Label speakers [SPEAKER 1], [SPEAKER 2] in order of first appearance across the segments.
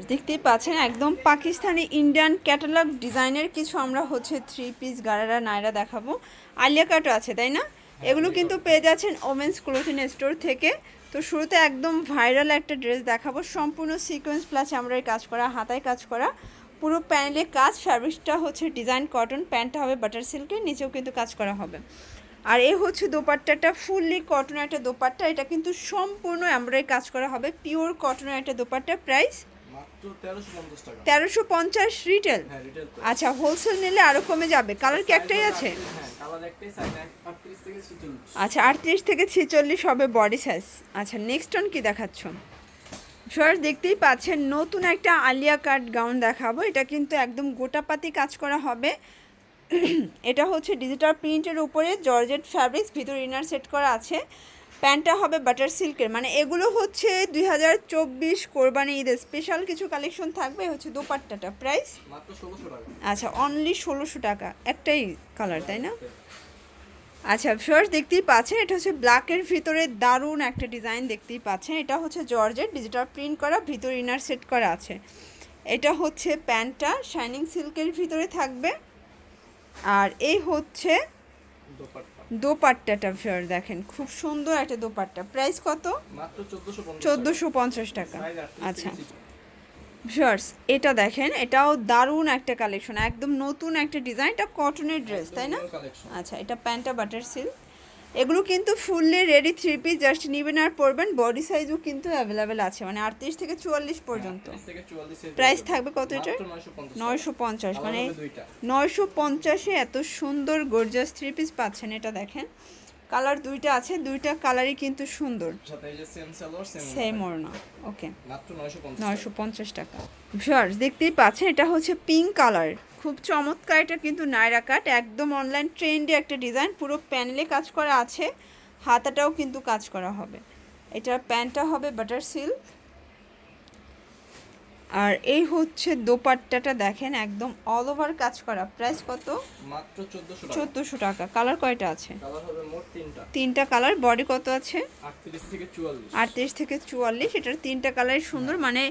[SPEAKER 1] দেখতেই পাচ্ছেন একদম পাকিস্তানি ইন্ডিয়ান ক্যাটালগ ডিজাইনের কিছু আমরা হচ্ছে থ্রি পিস গারারা নায়রা দেখাবো। আলিয়া কাটও আছে তাই না? এগুলো কিন্তু পেয়ে যাচ্ছেন ওমেন্স ক্লোথিং স্টোর থেকে। তো শুরুতে একদম ভাইরাল একটা ড্রেস দেখাবো। সম্পূর্ণ সিকোয়েন্স প্লাস আমরা কাজ করা হাতায় কাজ করা। পুরো প্যানেলে কাজ ফ্যাব্রিকটা হচ্ছে ডিজাইন কটন প্যান্টটা হবে বাটার সিল্কের নিচেও কিন্তু কাজ করা হবে। আর এ হচ্ছে দোপাট্টাটা ফুললি কটনের একটা দোপাট্টা। এটা কিন্তু সম্পূর্ণ এমব্রয়ডারি কাজ করা হবে পিওর কটনের একটা দোপাট্টা প্রাইস
[SPEAKER 2] তেরোশো পঞ্চাশ
[SPEAKER 1] রিটেল
[SPEAKER 2] হ্যাঁ
[SPEAKER 1] আচ্ছা হোলসেল নিলে আরও কমে যাবে। কালার কি একটাই আছে?
[SPEAKER 2] হ্যাঁ
[SPEAKER 1] আচ্ছা আটত্রিশ থেকে ছেচল্লিশ হবে বডি সাইজ আচ্ছা নেক্সট অন কি দেখাচ্ছ? সর দেখতেই পাচ্ছেন নতুন একটা আলিয়া কাট গাউন দেখাবো। এটা কিন্তু একদম গোটাপাতি কাজ করা হবে। এটা হচ্ছে ডিজিটাল প্রিন্টের উপরে জর্জেট ফ্যাব্রিক্স ভিতর ইনার সেট করা আছে। প্যান্টটা হবে বাটার সিল্কের মানে এগুলো হচ্ছে দুই হাজার চব্বিশ কোরবানি ঈদের স্পেশাল কিছু কালেকশন থাকবে হচ্ছে দোপাট্টাটা। প্রাইস আচ্ছা অনলি ষোলোশো টাকা। একটাই কালার তাই না? আচ্ছা ফার্স্ট দেখতেই পাচ্ছেন এটা হচ্ছে ব্ল্যাকের ভিতরে দারুণ একটা ডিজাইন দেখতেই পাচ্ছেন। এটা হচ্ছে জর্জেট ডিজিটাল প্রিন্ট করা ভিতর ইনার সেট করা আছে। এটা হচ্ছে প্যান্টটা শাইনিং সিল্কের ভিতরে থাকবে। আর এই হচ্ছে
[SPEAKER 2] দোপাট্টা।
[SPEAKER 1] দোপাট্টাটা ফেয়ার দেখেন খুব সুন্দর একটা দোপাট্টা। প্রাইস কত?
[SPEAKER 2] মাত্র চোদ্দোশো পঞ্চাশ
[SPEAKER 1] টাকা। আচ্ছা।
[SPEAKER 2] ভিওয়ার্স
[SPEAKER 1] ভিউয়ার্স এটা দেখেন এটাও দারুণ একটা কালেকশন একদম নতুন একটা ডিজাইন এটা কটনের ড্রেস তাই না? আচ্ছা এটা প্যান্টটা বাটার সিল্ক এগুলো কিন্তু fully ready three piece just নেবেন আর পরবেন। বডি সাইজও কিন্তু অ্যাভেলেবেল আছে মানে আটত্রিশ থেকে চুয়াল্লিশ পর্যন্ত। প্রাইস থাকবে কত এটা
[SPEAKER 2] নয়শো পঞ্চাশ
[SPEAKER 1] মানে নয়শো পঞ্চাশে এত সুন্দর গর্জাস থ্রি পিস পাচ্ছেন এটা দেখেন। কালার দুইটা আছে দুইটা কালারই কিন্তু সুন্দর।
[SPEAKER 2] সেম সালোয়ার সেম
[SPEAKER 1] সেম ওর না ওকে
[SPEAKER 2] নয়শো পঞ্চাশ
[SPEAKER 1] টাকা। ভিউয়ার্স দেখতেই পাচ্ছেন এটা হচ্ছে পিঙ্ক কালার খুব চমৎকার এটা কিন্তু নায়রা কাট। একদম অনলাইন ট্রেন্ডে একটা ডিজাইন পুরো প্যানেলে কাজ করা আছে। হাতাটাও কিন্তু কাজ করা হবে। এটার প্যান্টটা হবে বাটার সিল্ক আর এই হচ্ছে দোপাট্টাটা দেখেন একদম অল ওভার কাজ করা। প্রাইস কত?
[SPEAKER 2] মাত্র চোদ্দোশো টাকা।
[SPEAKER 1] চোদ্দোশো টাকা। কালার কয়টা আছে?
[SPEAKER 2] কালার হবে মোট তিনটা।
[SPEAKER 1] তিনটা কালার বডি কত আছে?
[SPEAKER 2] আটত্রিশ থেকে চুয়াল্লিশ।
[SPEAKER 1] আটত্রিশ থেকে চুয়াল্লিশ। এটার তিনটা কালারই সুন্দর। মানে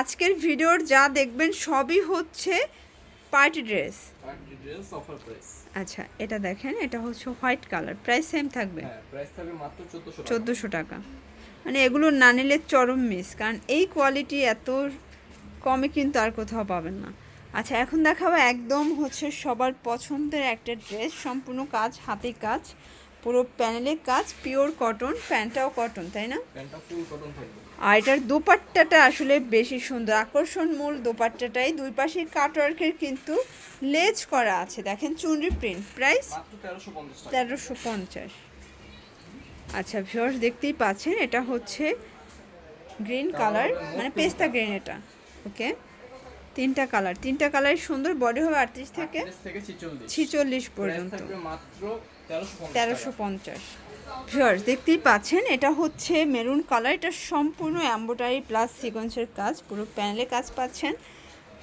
[SPEAKER 1] আজকের ভিডিওর যা দেখবেন সবই হচ্ছে party dress.
[SPEAKER 2] Dress offer price
[SPEAKER 1] আচ্ছা এটা দেখেন এটা হচ্ছে হোয়াইট কালার। প্রাইস সেম থাকবে?
[SPEAKER 2] হ্যাঁ প্রাইস থাকবে মাত্র চোদ্দোশো টাকা।
[SPEAKER 1] চোদ্দোশো টাকা। মানে এগুলো না নিলে চরম মিস কারণ এই কোয়ালিটি এত কমে কিন্তু আর কোথাও পাবেন না। আচ্ছা এখন দেখাবো একদম হচ্ছে সবার পছন্দের একটা ড্রেস সম্পূর্ণ কাজ হাতে কাজ। পুরো প্যানেলে কাজ পিওর কটন প্যান্টটাও কটন তাই না? আর এটার দোপাট্টাটা আসলে বেশি সুন্দর আকর্ষণ মূল দোপাট্টাটাই। দুই পাশে কাটওয়ার্কের কিন্তু লেজ করা আছে দেখেন চুনরি প্রিন্ট প্রাইস
[SPEAKER 2] তেরোশো পঞ্চাশ
[SPEAKER 1] আচ্ছা ভিউয়ার্স দেখতেই পাচ্ছেন এটা হচ্ছে গ্রিন কালার মানে পেস্তা গ্রিন এটা। ওকে তিনটা কালার তিনটা কালার সুন্দর বডি হবে আটত্রিশ থেকে
[SPEAKER 2] ছিচল্লিশ।
[SPEAKER 1] ছিচল্লিশ পর্যন্ত।
[SPEAKER 2] মাত্র তেরোশো পঞ্চাশ
[SPEAKER 1] ভিউয়ার্স দেখতেই পাচ্ছেন এটা হচ্ছে মেরুন কালার এটা সম্পূর্ণ অ্যাম্বোটারি প্লাস সিকোয়েন্সের কাজ পুরো প্যানেলে কাজ পাচ্ছেন।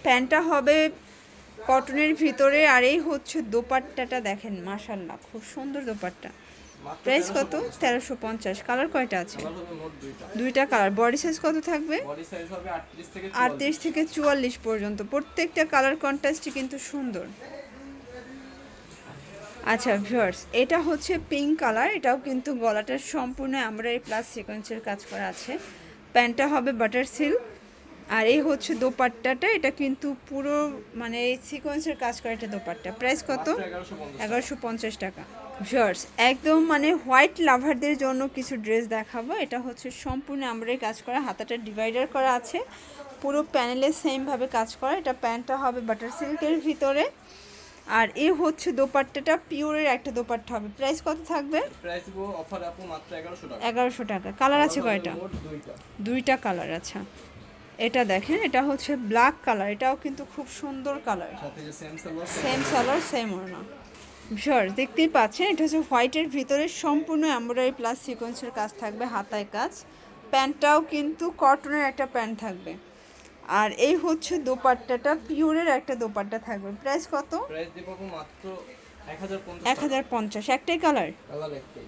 [SPEAKER 1] প্যান্টটা হবে কটনের ভিতরে আর এই হচ্ছে দোপাট্টাটা দেখেন মাশাল্লাহ খুব সুন্দর দোপাট্টা। প্রাইস কত? তেরোশো পঞ্চাশ। কালার কয়টা আছে?
[SPEAKER 2] দুইটা।
[SPEAKER 1] কালার বডি সাইজ কত থাকবে?
[SPEAKER 2] আটত্রিশ থেকে
[SPEAKER 1] চুয়াল্লিশ। পর্যন্ত। প্রত্যেকটা কালার কন্ট্রাস্টই কিন্তু সুন্দর। আচ্ছা ভিউয়ার্স এটা হচ্ছে পিঙ্ক কালার এটাও কিন্তু গলাটা সম্পূর্ণ এমব্রয়ডারি প্লাস সিকোয়েন্সের কাজ করা আছে। প্যান্টটা হবে বাটার সিল্ক আর এই হচ্ছে দোপাট্টাটা, এটা কিন্তু পুরো মানে এই সিকোয়েন্সের কাজ করা এটা দোপাট্টা। প্রাইস কত?
[SPEAKER 2] এগারোশো পঞ্চাশ
[SPEAKER 1] এগারোশো পঞ্চাশ টাকা। ভিউয়ার্স একদম মানে হোয়াইট লাভারদের জন্য কিছু ড্রেস দেখাবো। এটা হচ্ছে সম্পূর্ণ আমরাই কাজ করা, হাতাটা ডিভাইডার করা আছে। পুরো প্যানেলে সেমভাবে কাজ করা, এটা প্যান্টটা হবে বাটার সিল্কের ভিতরে। আর এ হচ্ছে দোপাট্টাটা পিওরের একটা দোপাট্টা হবে। প্রাইস কত থাকবে?
[SPEAKER 2] প্রাইস গো অফার আপু মাত্র এগারোশো টাকা।
[SPEAKER 1] এগারোশো টাকা। কালার আছে কয়টা?
[SPEAKER 2] দুইটা।
[SPEAKER 1] দুইটা কালার আচ্ছা এটা দেখেন এটা হচ্ছে ব্ল্যাক কালার এটাও কিন্তু খুব সুন্দর কালার।
[SPEAKER 2] সাথে যে same salwar
[SPEAKER 1] same salwar same ওড়না। ভিউয়ার দেখতেই পাচ্ছেন এটা হচ্ছে হোয়াইটের ভিতরে সম্পূর্ণ এমব্রয়ডারি প্লাস সিকোয়েন্সের কাজ থাকবে হাতায় কাজ। প্যান্টটাও কিন্তু কটনের একটা প্যান্ট থাকবে। আর এই হচ্ছে দোপাট্টাটা পিওরের একটা দোপাট্টা থাকবে। প্রাইস কত?
[SPEAKER 2] প্রাইস দিব মাত্র হাজার
[SPEAKER 1] হাজার পঞ্চাশ একটাই কালার?
[SPEAKER 2] কালার একটাই।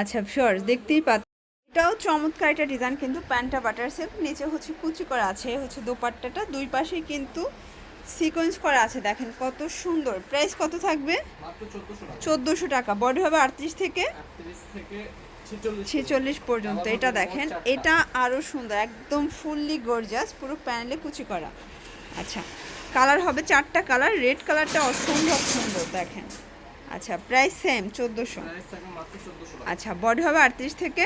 [SPEAKER 1] আচ্ছা ভিউয়ার দেখতেই পাচ্ছেন এটাও চমৎকার একটা ডিজাইন কিন্তু প্যান্টটা বাটার সিল্ক নিচে হচ্ছে কুচি করা আছে। হচ্ছে দোপাট্টাটা দুই পাশে কিন্তু সিকোয়েন্স করা আছে। দেখেন কত সুন্দর। প্রাইস কত থাকবে?
[SPEAKER 2] মাত্র চোদ্দোশো টাকা।
[SPEAKER 1] বডি হবে আটত্রিশ থেকে?
[SPEAKER 2] আটত্রিশ থেকে ছেচল্লিশ
[SPEAKER 1] পর্যন্ত এটা দেখেন এটা আরও সুন্দর একদম ফুললি গর্জাস পুরো প্যানেলে কুচি করা। আচ্ছা কালার হবে চারটা কালার রেড কালারটা অসম্ভব সুন্দর দেখেন। আচ্ছা প্রাইস সেম চোদ্দোশো। আচ্ছা বডি হবে আটত্রিশ থেকে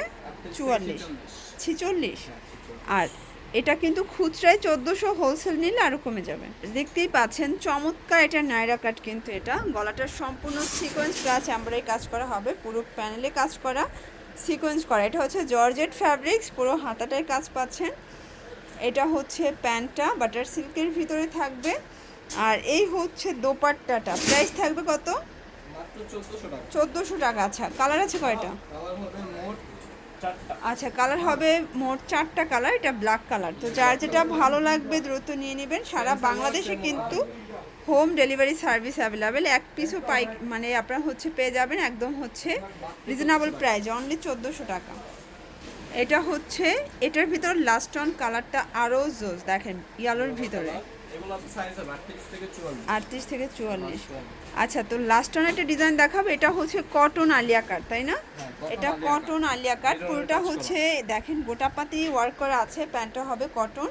[SPEAKER 1] চুয়াল্লিশ।
[SPEAKER 2] 46
[SPEAKER 1] ছিচল্লিশ?
[SPEAKER 2] হ্যাঁ, 46
[SPEAKER 1] আর এটা কিন্তু খুচরায় চোদ্দোশো হোলসেল নিলে আরও কমে যাবে। দেখতেই পাচ্ছেন চমৎকার এটা নাইরা কাট কিন্তু এটা। গলাটার সম্পূর্ণ সিকোয়েন্স প্লাস এমব্রয়ডারি কাজ করা হবে পুরো প্যানেলে কাজ করা। সিকোয়েন্স করা। এটা হচ্ছে জর্জেট ফ্যাব্রিক্স পুরো হাতাটায় কাজ পাচ্ছেন। এটা হচ্ছে প্যান্টটা বাটার সিল্কের ভিতরে থাকবে। আর এই হচ্ছে দোপাট্টাটা। প্রাইস থাকবে কত?
[SPEAKER 2] চোদ্দোশো টাকা।
[SPEAKER 1] আচ্ছা। কালার আছে কয়টা? আচ্ছা কালার হবে মোট চারটা কালার এটা ব্ল্যাক কালার। তো যার যেটা ভালো লাগবে দ্রুত নিয়ে নেবেন। সারা বাংলাদেশে কিন্তু হোম ডেলিভারি সার্ভিস অ্যাভেলেবেল। এক পিসও পাই মানে আপনারা হচ্ছে পেয়ে যাবেন একদম হচ্ছে রিজনেবল প্রাইস অনলি চোদ্দোশো টাকা। এটা হচ্ছে, এটার ভিতর লাস্ট অন কালারটা আরও জোস, দেখেন ইয়ালোর ভিতরে।
[SPEAKER 2] আটত্রিশ থেকে চুয়াল্লিশ।
[SPEAKER 1] আচ্ছা তো লাস্ট অন একটা ডিজাইন দেখাবো, এটা হচ্ছে কটন আলিয়া কাট তাই না? এটা কটন আলিয়া কাট পুরোটা হচ্ছে, দেখেন গোটাপাতি ওয়ার্ক করা আছে প্যান্টটা হবে কটন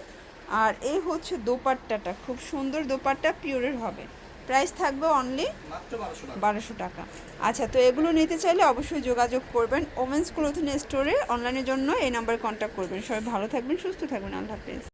[SPEAKER 1] আর এই হচ্ছে দোপাট্টাটা। খুব সুন্দর দোপাট্টা পিওরের হবে। প্রাইস থাকবে অনলি বারোশো টাকা। আচ্ছা তো এগুলো নিতে চাইলে অবশ্যই যোগাযোগ করবেন। ওমেন্স ক্লোথিং স্টোরে অনলাইনের জন্য এই নাম্বার কন্ট্যাক্ট করবেন। সবাই ভালো থাকবেন সুস্থ থাকবেন। আল্লাহ হাফেজ।